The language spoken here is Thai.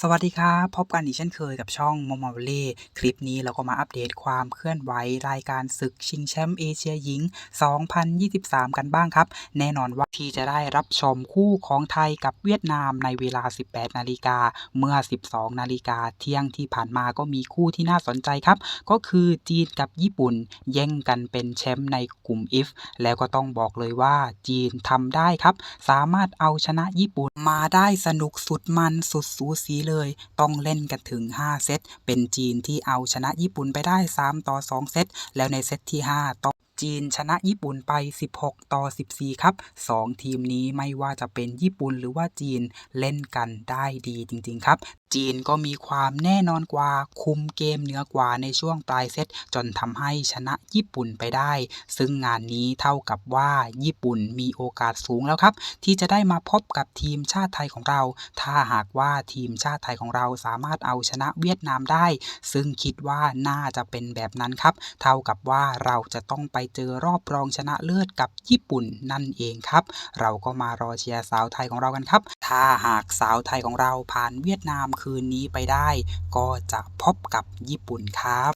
สวัสดีครับ พบกันอีกเช่นเคยกับช่องมอมอลเล่คลิปนี้เราก็มาอัปเดตความเคลื่อนไหวรายการศึกชิงแชมป์เอเชียหญิง 2023 กันบ้างครับ แน่นอนว่าที่จะได้รับชมคู่ของไทยกับเวียดนามในเวลา 18 นาฬิกา เมื่อ 12 นาฬิกาเที่ยงที่ผ่านมาก็มีคู่ที่น่าสนใจครับ ก็คือจีนกับญี่ปุ่น แย่งกันเป็นแชมป์ในกลุ่ม F แล้วก็ต้องบอกเลยว่าจีนทำได้ครับ สามารถเอาชนะญี่ปุ่นมาได้สนุกสุดมันสุดสูสีเลย ต้องเล่นกันถึง 5 เซต เป็นจีนที่เอาชนะญี่ปุ่นไปได้ 3 ต่อ 2 เซต แล้วในเซตที่ 5 ต้อง จีนชนะญี่ปุ่นไป 16 ต่อ 14 ครับ 2 ทีมนี้ไม่ว่าจะเป็นญี่ปุ่นหรือว่าจีนเล่นกันได้ดีจริง ๆ ครับ จีนก็มีความแน่นอนกว่าคุมเกมเหนือกว่าในช่วงปลายเซตจนทำให้ชนะญี่ปุ่นไปได้ ซึ่งงานนี้เท่ากับว่าญี่ปุ่นมีโอกาสสูงแล้วครับ ที่จะได้มาพบกับทีมชาติไทยของเรา ถ้าหากว่าทีมชาติไทยของเราสามารถเอาชนะเวียดนามได้ ซึ่งคิดว่าน่าจะเป็นแบบนั้นครับ เท่ากับว่าเราจะต้องไปเจอรอบรองชนะเลิศกับญี่ปุ่นนั่นเองครับ เราก็มารอเชียร์สาวไทยของเรากันครับ ถ้าหากสาวไทยของเราผ่านเวียดนามคืนนี้ไปได้ ก็จะพบกับญี่ปุ่นครับ